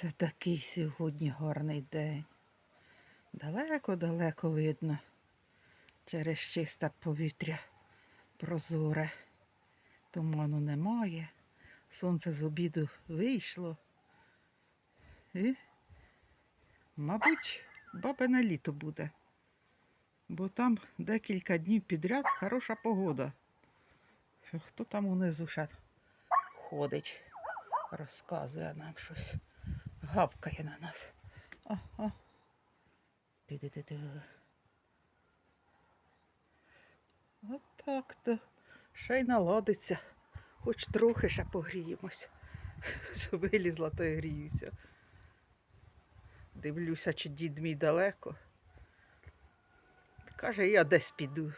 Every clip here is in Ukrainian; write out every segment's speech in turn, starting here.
Це такий сьогодні гарний день. Далеко-далеко видно через чисте повітря прозоре. Туману немає. Сонце з обіду вийшло. І, мабуть, бабине літо буде. Бо там декілька днів підряд хороша погода. Хто там унизу ще ходить, розказує нам щось, гавкає на нас. Ага. Ти-ти-ти-ти. Отак то ще й наладиться. Хоч трохи ще погріємось. Вилізла, то й гріюся. Дивлюся, чи дід мій далеко. Каже, я десь піду.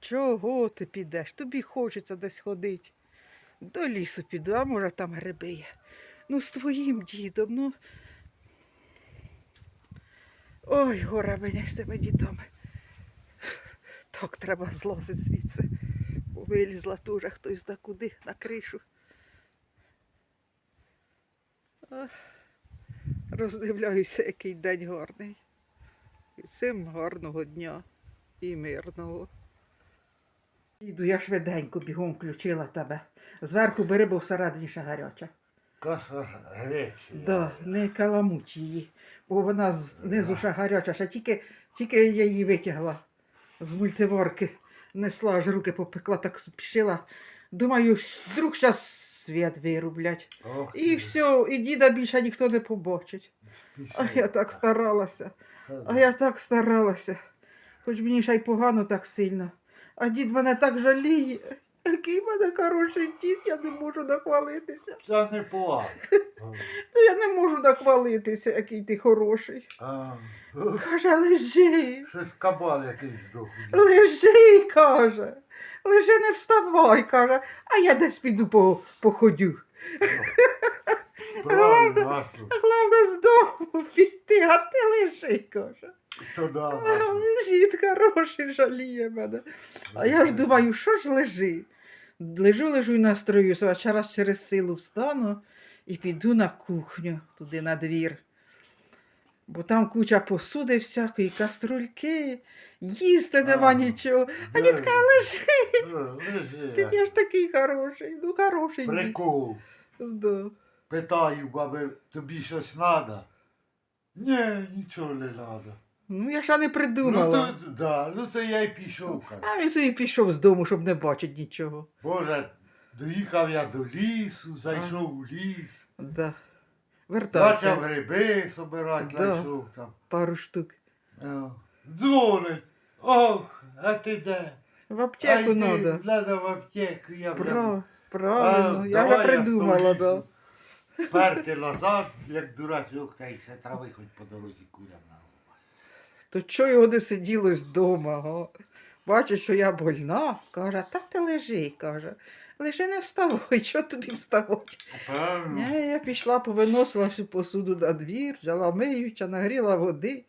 Чого ти підеш? Тобі хочеться десь ходити. До лісу піду, а може там гриби є. Ну, з твоїм дідом, ну. Ой, горе мені з тими дідами. Так треба злазити звідси. Вилізла дуже хтось да куди на кришу. Роздивляюся, який день гарний. І всім гарного дня і мирного. Іду, я швиденько бігом включила тебе. Зверху бери, бо всередині ще гаряча. Каша гречі. Да, не каламуть її, бо вона знизу ще гаряча, ще тільки, тільки я її витягла з мультиварки, несла аж руки попекла, так спішила. Думаю, вдруг зараз світ вирублять. Ох, І все, і діда більше ніхто не побачить. А я так старалася, а я так старалася. Хоч мені ще й погано так сильно. А дід мене так жаліє. Який в мене хороший дід, я не можу нахвалитися. Це не погано. Та я не можу нахвалитися, який ти хороший. А, Каже, лежи, Щось кабал якийсь здохлий. лежи, каже. Лежи, не вставай, каже, а я десь піду по, походю. Правильно, а що? Головне з дому піти, а ти лежи, каже. То да. Дід хороший жаліє мене. А я ж думаю, що ж лежи? Лежу, лежу і настроюся, а через через силу встану і піду на кухню, туди на двір. Бо там куча посуди всякої, каструльки, їсти нема нічого. А де? дід каже, лежи. Ти я ж такий хороший, ну хороший. Прикол. Да. Питаю, баби, тобі щось треба? Ні, нічого не треба. Ну я ще не Ну придумала. то, да, ну то я й пішов. кажу. А він собі пішов з дому, щоб не бачити нічого. Боже, доїхав я до лісу, зайшов у ліс, Да. Вертався. почав гриби собирати, Да. знайшов там. Пару штук. О, Дзвонить. Ох, а ти де? В аптеку треба. ти, в аптеку, я Прав, правильно, А, я вже придумала, да. Перти назад, як дурачок, та й ще трави хоч по дорозі курям на. То чого його не сиділось вдома? Бачить, що я больна, каже, та ти лежи, каже. Лежи не вставай, що тобі вставати? Ні, я пішла, повиносила всю посуду на двір, взяла миюча, нагріла води,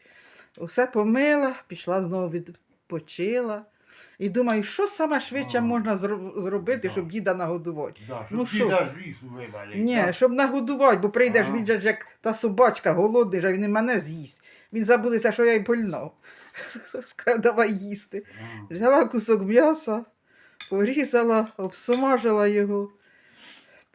усе помила, пішла знову відпочила. І думаю, що саме швидше А. можна зробити, Да. щоб діда нагодувати. Да, Ну, щоб що? діда з лісу. Ні, так? щоб нагодувати, бо прийдеш, А. він же як та собачка голодний, же він і мене з'їсть. Він забудеться, що я й больна. Скаже, давай їсти. Взяла кусок м'яса, порізала, обсмажила його.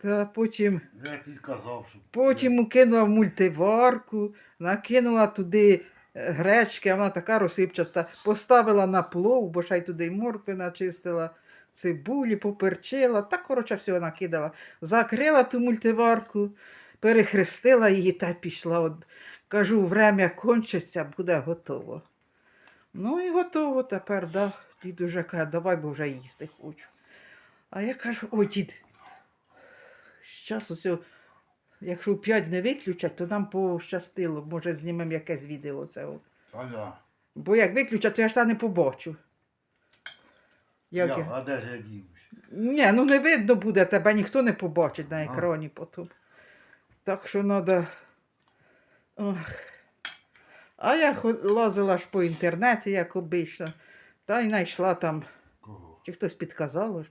Та потім, Я казав, що... потім укинула в мультиварку, накинула туди е, гречки, а вона така розсипчаста, поставила на плов, бо ще й туди й моркви начистила, цибулі, поперчила, так коротше всього накидала. Закрила ту мультиварку, перехрестила її та пішла. От, кажу, время кончиться, буде готово. Ну і готово тепер, да. Дід уже каже, давай, бо вже їсти хочу. А я кажу, ой, дід, зараз усе, якщо в 5 не виключать, то нам пощастило, може знімемо якесь відео це. да. Бо як виключать, то я ж та не побачу. Як Я, я? а де ж я дівся? Ні, ну не видно буде, тебе ніхто не побачить на екрані потім. Так що треба. Ох. А я лазила ж по інтернеті, як обично, та й знайшла там, Кого? чи хтось підказало,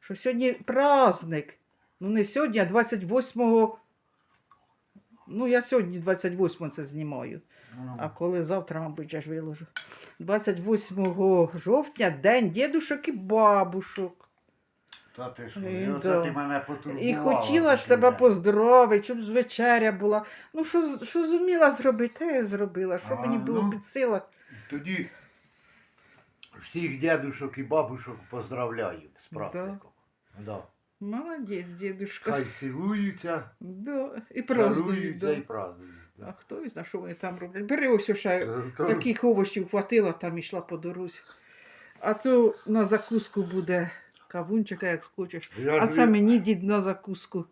що сьогодні праздник. Ну не сьогодні, а 28 Ну, я сьогодні 28 це знімаю. Ну, А коли завтра, мабуть, я ж виложу. 28 жовтня день дідушок і бабушок. Та ти що, І оце да. ти мене потурбувала. І хотіла ж тебе поздоровити, щоб вечеря була. Ну, що, що зуміла зробити, те я зробила. Що А, мені було ну. під силах. Тоді всіх дядушок і бабушок поздравляю з Да. праздником. Да. Молодець, дідушка. Хай цілуються, Да. І празднують. Да. і празднують. А Да. хто знає, що вони там роблять. Бери ось ще то- таких овочів хватило, там йшла по дорозі. А то на закуску буде кавунчика, як хочеш. Я А ж це від- мені дід на закуску.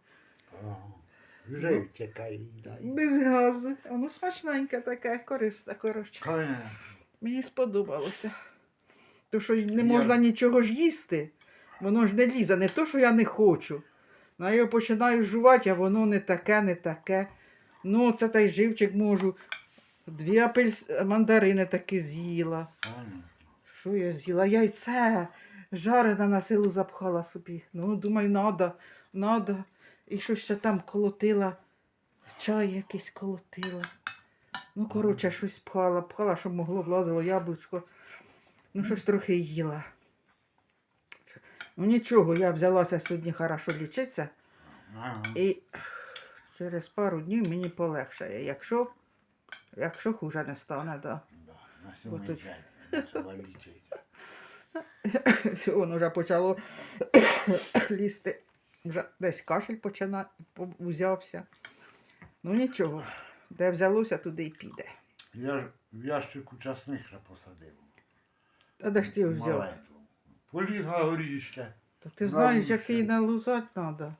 Чекай. дай. Без газу. Воно смачненьке таке, корисне, коротше. Конечно. Мені сподобалося. То, що не Я- можна нічого ж їсти, воно ж не лізе. Не то, що я не хочу. Ну, я його починаю жувати, а воно не таке, не таке. Ну, це та й живчик можу. Дві апельс... мандарини таки з'їла. Що я з'їла? Яйце жарене на силу запхала собі. Ну, думаю, надо, надо. І що ще там колотила, чай якийсь колотила. Ну, коротше, щось пхала, пхала, щоб могло влазило яблучко. Ну, щось трохи їла. Ну нічого, я взялася сьогодні хорошо лічитися, і через пару днів мені полегшає. Якщо, якщо хуже не стане, да. Да, на сьомий тут-. Воно вже почало лізти. Вже десь кашель почина... по- узявся. Ну нічого, де взялося, туди й піде. Я ж в ящику часника посадив. А де ж ти його взяв? Маленького. Поліз на горіще. То ти На знаєш, який налузати треба.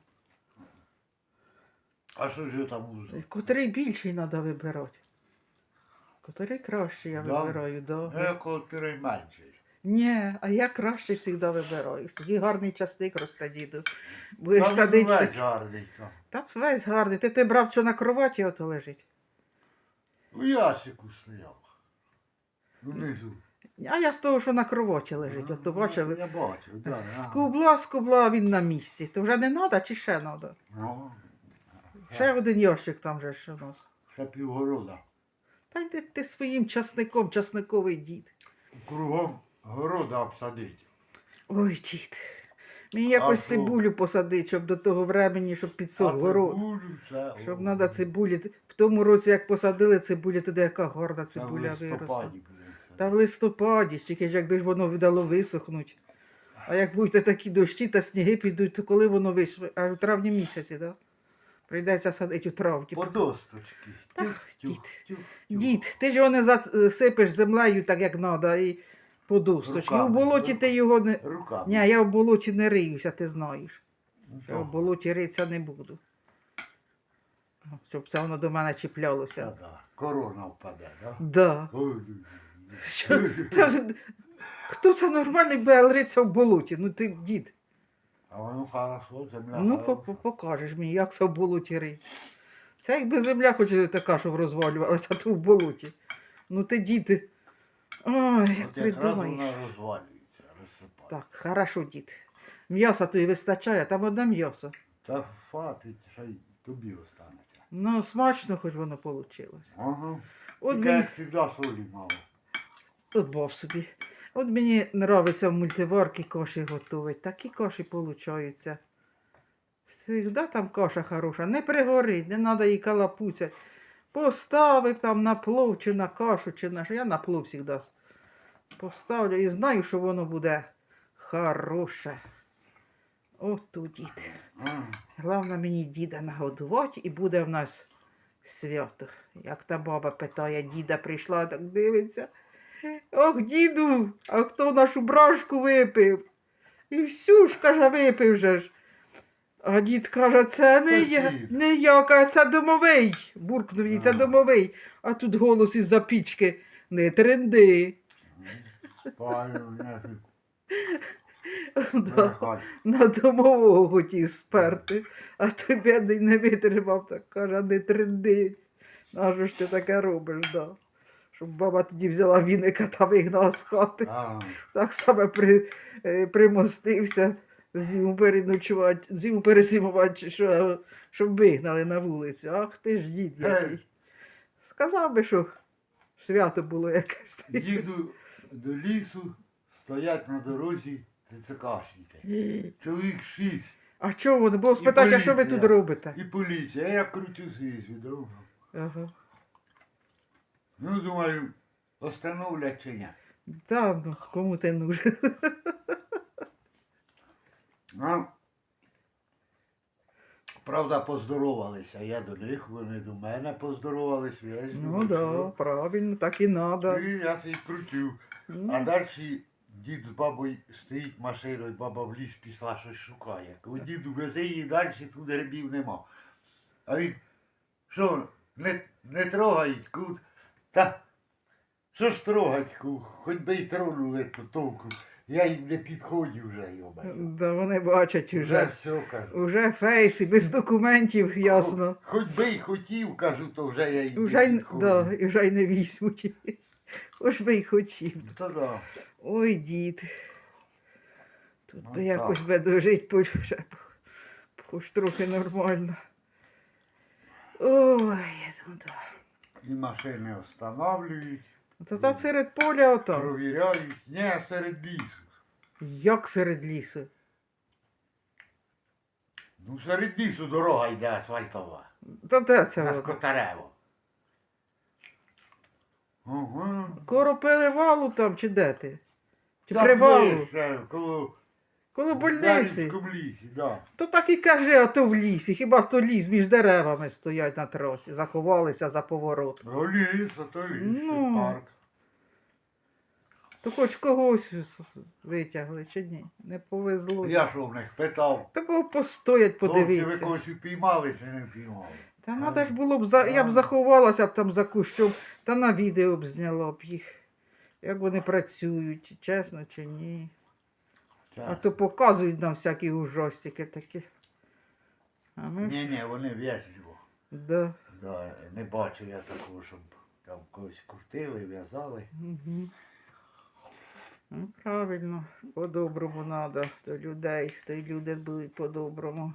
А що ж я там узав? Котрий більший треба вибирати. Котрий кращий я Да? вибираю, да. Я котрий менший. Ні, а я краще завжди вибираю. Тоді гарний часник росте, діду. Будеш Там садити. весь гарний там. Там весь гарний. Ти, ти брав що на кроваті ото лежить. У ящику стояв. Внизу. А я з того, що на кроваті лежить, от то бачив. Я бачив, так. Скубла, скубла, він на місці. То вже не треба чи ще треба? Ну, Ще один ящик там же ж у нас. ще півгорода. Та йди ти своїм часником, часниковий дід. Кругом города обсадить. Ой, дід. Мені якось що? цибулю посадити, щоб до того времені, щоб підсох город. все. Щоб о, треба цибулі. В тому році, як посадили цибулю, туди яка гарна це в цибуля виросла. листопаді буде все. Та в листопаді, ж тільки ж якби ж воно вдало висохнуть. А як будуть такі дощі та сніги підуть, то коли воно вийшло? Аж у травні місяці, так? Да? Прийдеться садити у травні. По досточки. Тюх, дід. тюх, тюх. Дід, ти ж його не засипеш землею так, як треба, і по. І в Руками, болоті ти його не. Руками. Ні, я в болоті не риюся, ти знаєш. Ну, Я в болоті ритися не буду. Щоб це воно до мене Та чіплялося. да. Корона впаде, так? Да. Ой, Що? Це- Хто це нормальний буде ритися в болоті? Ну ти дід. А воно хорошо, земля Ну, по- хороша. покажеш мені, як це в болоті риться. Це якби земля хоч така, щоб розвалювалася, то в болоті. Ну ти дід. Ой, як От якраз придумаєш. вона розвалюється, розсипає. Так, хорошо, дід. М'яса то і вистачає, там одне м'ясо. Та фатить, ще й тобі останеться. Ну, смачно, хоч воно вийшло. Ага. От Тільки, мені, як завжди, солі мало. от бав собі. От мені подобається в мультиварці каші готувати. Такі каші получаються. Всегда там каша хороша. Не пригорить, не треба її калапуцять. Поставив там на плов чи на кашу, чи на що. Я на плов завжди поставлю і знаю, що воно буде хороше. От тут дід. Головне мені діда нагодувати і буде в нас свято. Як та баба питає, діда прийшла, так дивиться. Ох, діду, а хто нашу брашку випив? І всю ж, каже, випив же ж. А дід каже, це не я, не я, каже, це домовий. Буркнув їй, це домовий. А тут голос із-за пічки. Не тренди. Паю, не Да. На домового хотів сперти, а той бідний не витримав, так каже, не тренди. Нащо ж ти таке робиш, да? Щоб баба тоді взяла віника та вигнала з хати. Так само при, е, примостився зиму переночувати, зиму пересимувати, чи що, щоб вигнали на вулицю. Ах ти ж дід який. Сказав би, що свято було якесь. Їду до лісу, стоять на дорозі ТЦКшники. Чоловік шість. А чого вони? Було спитати, а що ви тут робите? І поліція. А я крутюся із відрогу. Ага. Ну, думаю, остановлять чи ні. Та ну, кому ти нужен? Ну, правда, поздоровалися. Я до них, вони до мене поздоровались. Я Ну думаю, да, правильно, так і надо. І я свій крутив. Ну, А далі дід з бабою стоїть машиною, баба в ліс пішла, щось шукає. Коли діду везе її далі, тут грибів нема. А він, що, не, не трогають кут. Та що ж трогать, ку, хоч би й тронули, то толку. Я їм не підходжу вже, йоба. Да, вони бачать Вже уже. все кажу. Уже фейси, без документів, ясно. Хоч би й хотів, кажу, то вже я їм Уже, не й- підходжу. да, і вже й не візьмуть. Хоч би й хотів. Та да. Ой, дід. Тут Ну, би якось би дожить, по- ще б хоч трохи нормально. Ой, ну да. І машини встановлюють, То та серед поля отам. провіряють. Ні, серед лісу. Як серед лісу? Ну, серед лісу дорога йде асфальтова. Та де це На воно? Скотарево. Ага. Коло перевалу там чи де ти? Чи Та привалу? ближче, коло Коло больниці. Дарницькому лісі, да. То так і кажи, а то в лісі. Хіба то ліс між деревами стоять на тросі, заховалися за поворот. А ліс, а то ліс, Ну. парк. То хоч когось витягли чи ні? Не повезло. Я що в них питав, Та було постоять, хлопці, ви когось упіймали чи не впіймали? Та треба ж було б за. Я б заховалася б там за кущом, та на відео б зняла б їх. Як вони працюють, чесно, чи ні. А то показують нам всякі ужастики такі. А ми. Ні, ні, вони в'язливо. Да. Да, не бачу я такого, щоб там когось крутили, в'язали. Угу. Ну, правильно, по-доброму треба до людей, то й люди будуть по-доброму.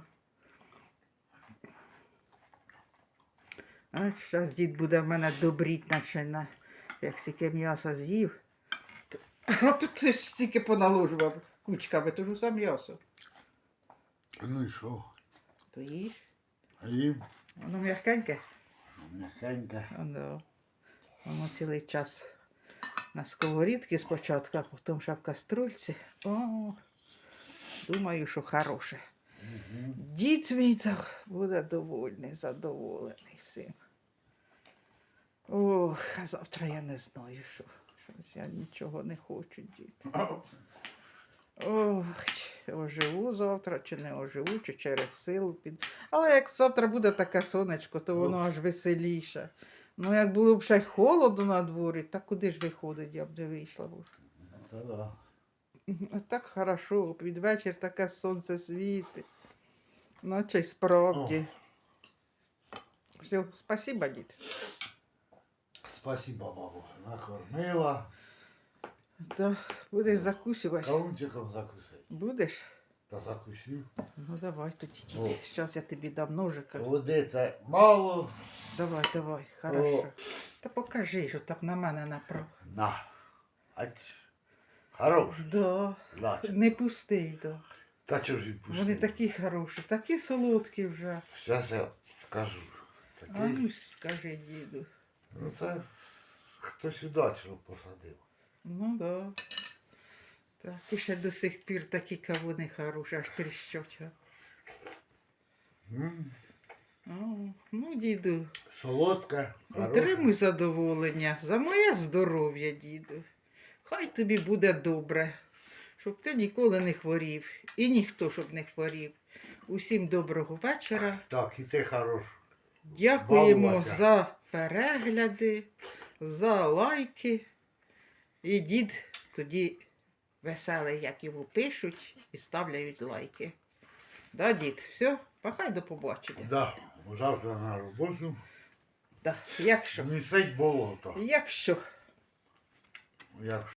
А зараз дід буде в мене добріть, наче на як стільки м'яса з'їв. А тут ти ж стільки поналожував кучками, то ж усе м'ясо. Ну і що? То їж. А їм Воно м'якеньке. м'якеньке. Воно цілий час на сковорідці спочатку, а потім ще в каструльці. О, думаю, що хороше. Дід мій так буде довольний, задоволений цим. Ох, а завтра я не знаю, що. Щось я нічого не хочу, дід. Ох, чи оживу завтра, чи не оживу, чи через силу під. Але як завтра буде таке сонечко, то воно аж веселіше. Ну, як було б ще й холодно на дворі, та куди ж виходить, я б не вийшла. Бо. А Так хорошо, під вечір таке сонце світить. Наче й справді. Все, спасибо, дід. Спасибо, бабу. Накормила. Да, будеш закусувати. Каунчиком закусить. Будеш? Та закусив. Ну давай тоді. О. Зараз я тобі дам ножика. Води це мало. Давай, давай, хорошо. Та покажи, що так на мене направ. На. Ач. Хорош. Да. Лач. Не пустий, да. Та чого ж і пустий? Вони такі хороші, такі солодкі вже. Зараз я скажу. А Такий. ну скажи, діду. Ну це хтось удачно посадив. Ну да. Так, і ще до сих пір такі кавуни хороші, аж тріщать. А. Ну, діду, Солодке. отримуй задоволення за моє здоров'я, діду. Хай тобі буде добре, щоб ти ніколи не хворів, і ніхто щоб не хворів. Усім доброго вечора. Так, і ти хорош. Дякуємо Балуватя. за перегляди, за лайки. І дід тоді веселий, як його пишуть і ставляють лайки. Да, дід, все, пахай до побачення. Да. Завтра на роботу. Да. Якщо, Місить болото. якщо. Якщо